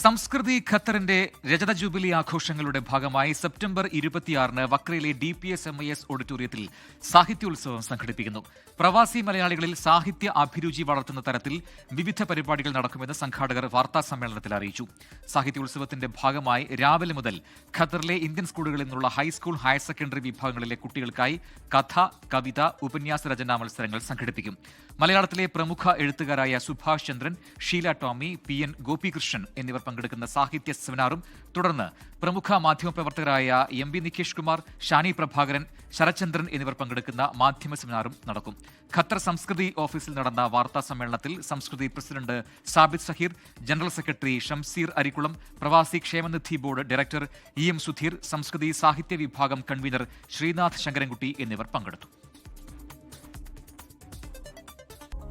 സംസ്കൃതി ഖത്തറിന്റെ രജത ജൂബിലി ആഘോഷങ്ങളുടെ ഭാഗമായി സെപ്റ്റംബർ ഇരുപത്തിയാറിന് വക്രയിലെ D P S M I S ഓഡിറ്റോറിയത്തിൽ സാഹിത്യോത്സവം സംഘടിപ്പിക്കുന്നു. പ്രവാസി മലയാളികളിൽ സാഹിത്യ അഭിരുചി വളർത്തുന്ന തരത്തിൽ വിവിധ പരിപാടികൾ നടക്കുമെന്ന് സംഘാടകർ വാർത്താ സമ്മേളനത്തിൽ അറിയിച്ചു. സാഹിത്യോത്സവത്തിന്റെ ഭാഗമായി രാവിലെ മുതൽ ഖത്തറിലെ ഇന്ത്യൻ സ്കൂളുകളിൽ നിന്നുള്ള ഹൈസ്കൂൾ ഹയർ സെക്കൻഡറി വിഭാഗങ്ങളിലെ കുട്ടികൾക്കായി കഥ കവിത ഉപന്യാസ രചനാ മത്സരങ്ങൾ സംഘടിപ്പിക്കും. മലയാളത്തിലെ പ്രമുഖ എഴുത്തുകാരായ സുഭാഷ് ചന്ദ്രൻ ഷീല ടോമി പി എൻ ഗോപികൃഷ്ണൻ എന്നിവർ പങ്കെടുക്കുന്ന സാഹിത്യ സെമിനാറും തുടർന്ന് പ്രമുഖ മാധ്യമപ്രവർത്തകരായ എം വി നികേഷ് കുമാർ ഷാനി പ്രഭാകരൻ ശരചന്ദ്രൻ എന്നിവർ പങ്കെടുക്കുന്ന മാധ്യമ സെമിനാറും നടക്കും. ഖത്തർ സംസ്കൃതി ഓഫീസിൽ നടന്ന വാർത്താ സമ്മേളനത്തിൽ Samskriti president Sabid Saheer general secretary Shamseer Arikkulam പ്രവാസി ക്ഷേമനിധി board director E M Sudheer Samskriti സാഹിത്യ വിഭാഗം കൺവീനർ ശ്രീനാഥ് ശങ്കരൻകുട്ടി എന്നിവർ പങ്കെടുത്തു.